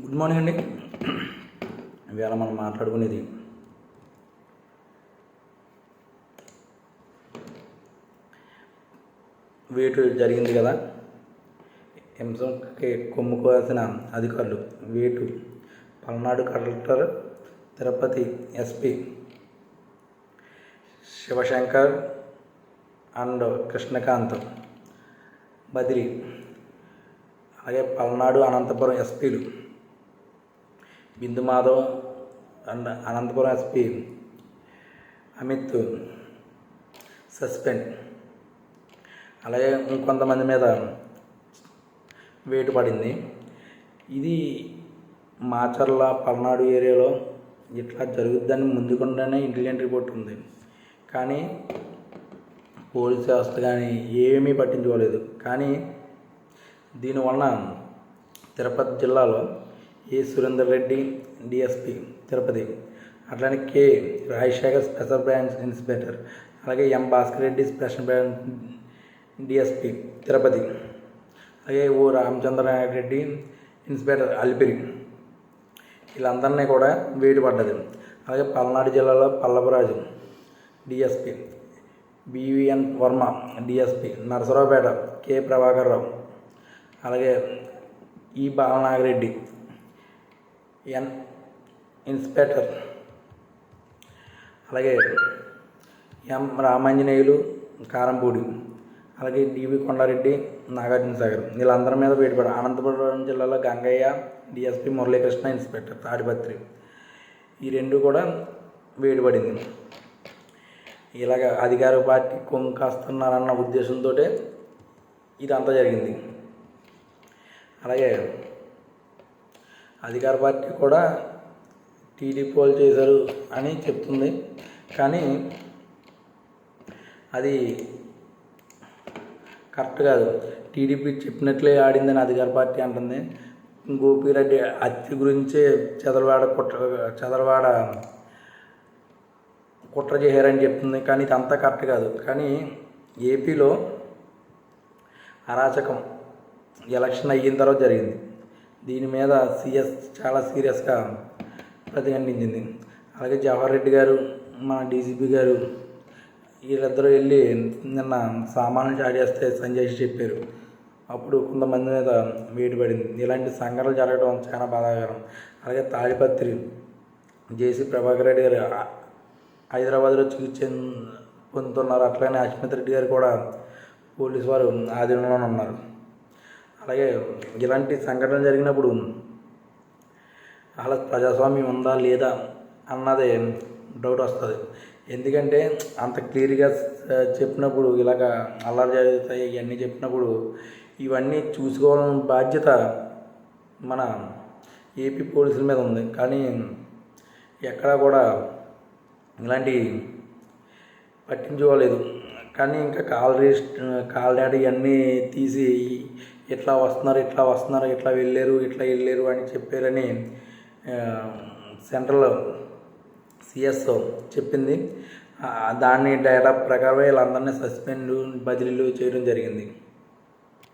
Good morning అండి. ఇవాళ మనం మాట్లాడుకునేది వేటు జరిగింది కదా. హింసకి కొమ్ముకోవాల్సిన అధికారులు వేటు Palnadu collector Tirupati SP Shivashankar and Krishnakanth బదిలీ. అలాగే పల్నాడు అనంతపురం ఎస్పీలు Bindu Madhav and Anantapur SP Amit suspend. అలాగే ఇంకొంతమంది మీద వేటు పడింది. ఇది మాచర్ల పల్నాడు ఏరియాలో ఇట్లా జరుగుద్దని ముందుకుండానే ఇంటెలిజెంట్ రిపోర్ట్ ఉంది. కానీ పోలీస్ వ్యవస్థ కానీ ఏమీ పట్టించుకోలేదు. కానీ దీనివలన తిరుపతి జిల్లాలో ఏ సురేందర్ రెడ్డి డిఎస్పి తిరుపతి. అట్లానే K Rajasekhar special branch inspector అలాగే M Bhaskar Reddy special branch DSP Tirupati. అలాగే ఓ రామచంద్రనారాయణ రెడ్డి ఇన్స్పెక్టర్ అలిపిరి. వీళ్ళందరినీ కూడా వేడి పడ్డది. అలాగే పల్నాడు జిల్లాలో Pallavaraju DSP BVN Varma DSP Narasaraopet K Prabhakar Rao అలాగే ఈ బాలనాగిరెడ్డి ఎన్ ఇన్స్పెక్టర్. అలాగే ఎం రామాంజనేయులు కారంపూడి అలాగే డివి కొండారెడ్డి నాగార్జున సాగర్. వీళ్ళందరి మీద వేటుపడి అనంతపురం జిల్లాలో గంగయ్య డిఎస్పి మురళీకృష్ణ ఇన్స్పెక్టర్ తాడిపత్రి. ఈ రెండు కూడా వేడిపడింది ఇలాగ అధికార పార్టీ కొంకాస్తున్నారన్న ఉద్దేశంతో ఇదంతా జరిగింది. అలాగే అధికార పార్టీ కూడా టీడీపీ వాళ్ళు చేశారు అని చెప్తుంది. కానీ అది కరెక్ట్ కాదు. టీడీపీ చెప్పినట్లే ఆడిందని అధికార పార్టీ అంటుంది. గోపిరెడ్డి హత్య గురించే చదరవాడ కుట్ర చదరవాడ కుట్ర చేశారని చెప్తుంది. కానీ ఇదంతా కరెక్ట్ కాదు. కానీ ఏపీలో అరాచకం ఎలక్షన్ అయిన తర్వాత జరిగింది. దీని మీద సిఎస్ చాలా సీరియస్గా ప్రతిఖండించింది అలాగే జవహర్ రెడ్డి గారు మన డీజీపీ గారు వీళ్ళిద్దరూ వెళ్ళి నిన్న సామాన్లు చాట్ చేస్తే సంజయ్ చెప్పారు. అప్పుడు కొంతమంది మీద వేడి పడింది. ఇలాంటి సంఘటనలు జరగడం చాలా బాధాకరం. అలాగే తాడిపత్రి జేసీ ప్రభాకర్ రెడ్డి గారు హైదరాబాద్లో చికిత్స పొందుతున్నారు. అట్లానే అశ్మిత్ రెడ్డి గారు కూడా పోలీసు వారు ఆధీనంలోనే ఉన్నారు. అలాగే ఇలాంటి సంఘటన జరిగినప్పుడు అలా ప్రజాస్వామ్యం ఉందా లేదా అన్నదే డౌట్ వస్తుంది. ఎందుకంటే అంత క్లియర్గా చెప్పినప్పుడు ఇలాగ అల్లరి జరుగుతాయి ఇవన్నీ చెప్పినప్పుడు ఇవన్నీ చూసుకోవాలని బాధ్యత మన ఏపీ పోలీసుల మీద ఉంది. కానీ ఎక్కడా కూడా ఇలాంటి పట్టించుకోలేదు. కానీ ఇంకా కాల్ రిజిస్ట్ కాల్ డాడీ అన్నీ తీసి ఇట్లా వస్తున్నారు ఇట్లా వస్తున్నారు ఇట్లా వెళ్ళారు ఇట్లా వెళ్ళారు అని చెప్పారని సెంట్రల్ సిఎస్ చెప్పింది. దాన్ని డేటా ప్రకారం వీళ్ళందరినీ సస్పెండ్ బదిలీలు చేయడం జరిగింది.